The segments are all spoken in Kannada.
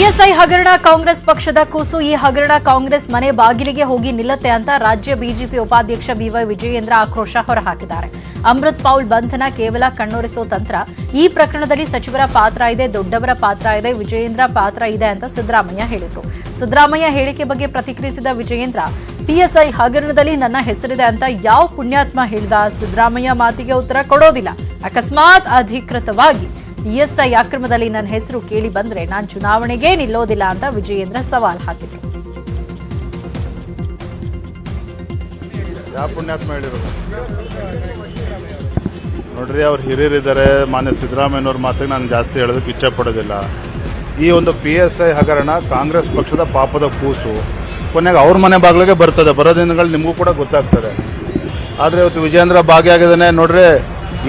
ಪಿಎಸ್ಐ ಹಗರಣ ಕಾಂಗ್ರೆಸ್ ಪಕ್ಷದ ಕೂಸು. ಈ ಹಗರಣ ಕಾಂಗ್ರೆಸ್ ಮನೆ ಬಾಗಿಲಿಗೆ ಹೋಗಿ ನಿಲ್ಲತ್ತೆ ಅಂತ ರಾಜ್ಯ ಬಿಜೆಪಿ ಉಪಾಧ್ಯಕ್ಷ ಬಿವೈ ವಿಜಯೇಂದ್ರ ಆಕ್ರೋಶ ಹೊರಹಾಕಿದ್ದಾರೆ. ಅಮೃತ್ ಪೌಲ್ ಬಂಧನ ಕೇವಲ ಕಣ್ಣೊರೆಸೋ ತಂತ್ರ. ಈ ಪ್ರಕರಣದಲ್ಲಿ ಸಚಿವರ ಪಾತ್ರ ಇದೆ, ದೊಡ್ಡವರ ಪಾತ್ರ ಇದೆ, ವಿಜಯೇಂದ್ರ ಪಾತ್ರ ಇದೆ ಅಂತ ಸಿದ್ದರಾಮಯ್ಯ ಹೇಳಿದರು. ಸಿದ್ದರಾಮಯ್ಯ ಹೇಳಿಕೆ ಬಗ್ಗೆ ಪ್ರತಿಕ್ರಿಯಿಸಿದ ವಿಜಯೇಂದ್ರ, ಪಿಎಸ್ಐ ಹಗರಣದಲ್ಲಿ ನನ್ನ ಹೆಸರಿದೆ ಅಂತ ಯಾವ ಪುಣ್ಯಾತ್ಮ ಹೇಳಿದ ಸಿದ್ದರಾಮಯ್ಯ ಮಾತಿಗೆ ಉತ್ತರ ಕೊಡೋದಿಲ್ಲ. ಅಕಸ್ಮಾತ್ ಅಧಿಕೃತವಾಗಿ ಪಿಎಸ್ಐ ಅಕ್ರಮದಲ್ಲಿ ನನ್ನ ಹೆಸರು ಕೇಳಿ ಬಂದ್ರೆ ನಾನು ಚುನಾವಣೆಗೆ ನಿಲ್ಲೋದಿಲ್ಲ ಅಂತ ವಿಜಯೇಂದ್ರ ಸವಾಲ್ ಹಾಕಿದ್ರು. ನೋಡ್ರಿ, ಅವ್ರು ಹಿರಿಯರಿದ್ದಾರೆ. ಮಾನ್ಯ ಸಿದ್ದರಾಮಯ್ಯನವ್ರ ಮಾತಿಗೆ ನಾನು ಜಾಸ್ತಿ ಹೇಳೋದಕ್ಕೆ ಇಚ್ಛೆ ಪಡೋದಿಲ್ಲ. ಈ ಒಂದು ಪಿ ಎಸ್ ಐ ಹಗರಣ ಕಾಂಗ್ರೆಸ್ ಪಕ್ಷದ ಪಾಪದ ಕೂಸು. ಕೊನೆಗೆ ಅವ್ರ ಮನೆ ಬಾಗಿಲಿಗೆ ಬರ್ತದೆ. ಬರೋ ದಿನಗಳು ನಿಮಗೂ ಕೂಡ ಗೊತ್ತಾಗ್ತದೆ. ಆದರೆ ಇವತ್ತು ವಿಜೇಂದ್ರ ಭಾಗಿಯಾಗಿದ್ದಾನೆ. ನೋಡ್ರಿ,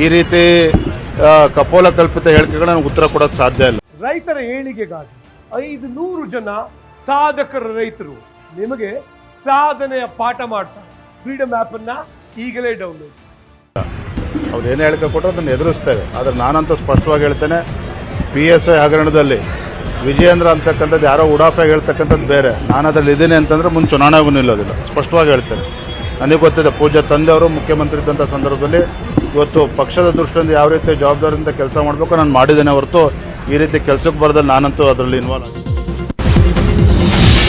ಈ ರೀತಿ ಕಪೋಲ ಕಲ್ಪಿತ ಹೇಳಿಕೆಗಳನ್ನ ಉತ್ತರ ಕೊಡೋಕೆ ಸಾಧ್ಯ ಇಲ್ಲ. ರೈತರ ಏಳಿಗೆಗಾಗಿ ಐದು ನೂರು ಜನ ಸಾಧಕರ ರೈತರು ನಿಮಗೆ ಸಾಧನೆಯ ಪಾಠ ಮಾಡ್ತಾರೆ. ಫ್ರೀಡಮ್ ಆಪ್ ಅನ್ನ ಈಗಲೇ ಡೌನ್ಲೋಡ್ ಅವ್ರು ಏನು ಹೇಳಿಕೆ ಕೊಟ್ಟರು ಅದನ್ನು ಎದುರಿಸ್ತೇವೆ. ಆದರೆ ನಾನಂತೂ ಸ್ಪಷ್ಟವಾಗಿ ಹೇಳ್ತೇನೆ ಪಿ ಎಸ್ ಐ ಹಗರಣದಲ್ಲಿ ವಿಜಯೇಂದ್ರ ಅಂತಕ್ಕಂಥದ್ದು ಯಾರೋ ಉಡಾಫಾಗಿ ಹೇಳ್ತಕ್ಕಂಥದ್ದು ಬೇರೆ. ನಾನು ಅದರಲ್ಲಿ ಇದ್ದೀನಿ ಅಂತಂದರೆ ಮುಂದೆ ಚುನಾವಣೆಗೂ ನಿಲ್ಲೋದಿಲ್ಲ. ಸ್ಪಷ್ಟವಾಗಿ ಹೇಳ್ತೇನೆ. ನನಗೆ ಗೊತ್ತಿದೆ ಪೂಜಾ ತಂದೆಯವರು ಮುಖ್ಯಮಂತ್ರಿ ಇದ್ದಂಥ ಸಂದರ್ಭದಲ್ಲಿ ಇವತ್ತು ಪಕ್ಷದ ದೃಷ್ಟಿಯಿಂದ ಯಾವ ರೀತಿ ಜವಾಬ್ದಾರಿಯಿಂದ ಕೆಲಸ ಮಾಡಬೇಕು ನಾನು ಮಾಡಿದ್ದೇನೆ ಹೊರತು ಈ ರೀತಿ ಕೆಲಸಕ್ಕೆ ಬರೋದಲ್ಲಿ ನಾನಂತೂ ಅದರಲ್ಲಿ ಇನ್ವಾಲ್ವ್ ಆಗಿ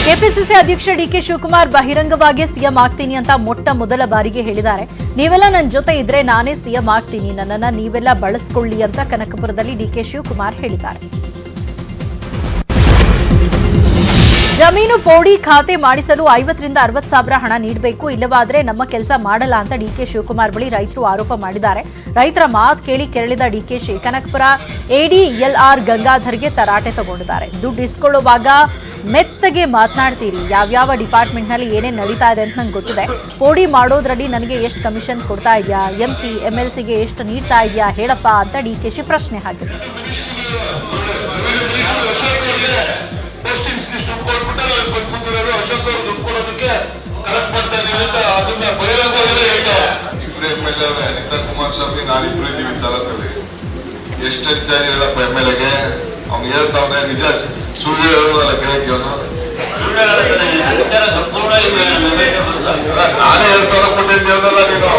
ಕೆಪಿಸಿಸಿ ಅಧ್ಯಕ್ಷ ಡಿ ಕೆ ಶಿವಕುಮಾರ್ ಬಹಿರಂಗವಾಗಿ ಸಿಎಂ ಆಗ್ತೀನಿ ಅಂತ ಮೊಟ್ಟ ಮೊದಲ ಬಾರಿಗೆ ಹೇಳಿದ್ದಾರೆ. ನೀವೆಲ್ಲ ನನ್ನ ಜೊತೆ ಇದ್ರೆ ನಾನೇ ಸಿಎಂ ಆಗ್ತೀನಿ. ನನ್ನನ್ನ ನೀವೆಲ್ಲ ಬಳಸ್ಕೊಳ್ಳಿ ಅಂತ ಕನಕಪುರದಲ್ಲಿ ಡಿ ಕೆ ಶಿವಕುಮಾರ್ ಹೇಳಿದ್ದಾರೆ. ಜಮೀನು ಪೋಡಿ ಖಾತೆ ಮಾಡಿಸಲು ಐವತ್ತರಿಂದ ಅರವತ್ತು ಸಾವಿರ ಹಣ ನೀಡಬೇಕು, ಇಲ್ಲವಾದರೆ ನಮ್ಮ ಕೆಲಸ ಮಾಡಲ್ಲ ಅಂತ ಡಿಕೆ ಶಿವಕುಮಾರ್ ಬಳಿ ರೈತರು ಆರೋಪ ಮಾಡಿದ್ದಾರೆ. ರೈತರ ಮಾತು ಕೇಳಿ ಕೆರಳಿದ ಡಿಕೆಶಿ ಕನಕಪುರ ಎಡಿಎಲ್ಆರ್ ಗಂಗಾಧರ್ಗೆ ತರಾಟೆ ತಗೊಂಡಿದ್ದಾರೆ. ದುಡ್ಡು ಇಸ್ಕೊಳ್ಳುವಾಗ ಮೆತ್ತಗೆ ಮಾತನಾಡ್ತೀರಿ. ಯಾವ್ಯಾವ ಡಿಪಾರ್ಟ್ಮೆಂಟ್ನಲ್ಲಿ ಏನೇನು ನಡೀತಾ ಇದೆ ಅಂತ ನಂಗೆ ಗೊತ್ತಿದೆ. ಪೋಡಿ ಮಾಡೋದ್ರಲ್ಲಿ ನನಗೆ ಎಷ್ಟು ಕಮಿಷನ್ ಕೊಡ್ತಾ ಇದೆಯಾ? ಎಂ ಪಿ ಎಂ ಎಲ್ ಸಿಗೆ ಎಷ್ಟು ನೀಡ್ತಾ ಇದೆಯಾ? ಹೇಳಪ್ಪ ಅಂತ ಡಿ ಕೆ ಶಿ ಪ್ರಶ್ನೆ ಹಾಕಿದ್ರು. ಅನಿತಾ ಕುಮಾರಸ್ವಾಮಿ ನಾನಿಬ್ರು ಇದ್ದೀವಿ ತಾಲೂಕಲ್ಲಿ ಎಷ್ಟು ಹೆಚ್ಚಾಗಿ ಹೇಳಪ್ಪ ಎಂ ಎಲ್ ಎಗೆ? ಅವ್ನು ಹೇಳ್ತಾವನೆ ನಿಜ ಸುಳ್ಳು ಹೇಳೋದಲ್ಲ ಕೇಳಕ್ಕೆ ಅವನು ನಾನೇ ಎರಡು ಸಾವಿರ ಕೊಟ್ಟಿದ್ದೆ ಹೇಳ್ದಲ್ಲ ನೀನು?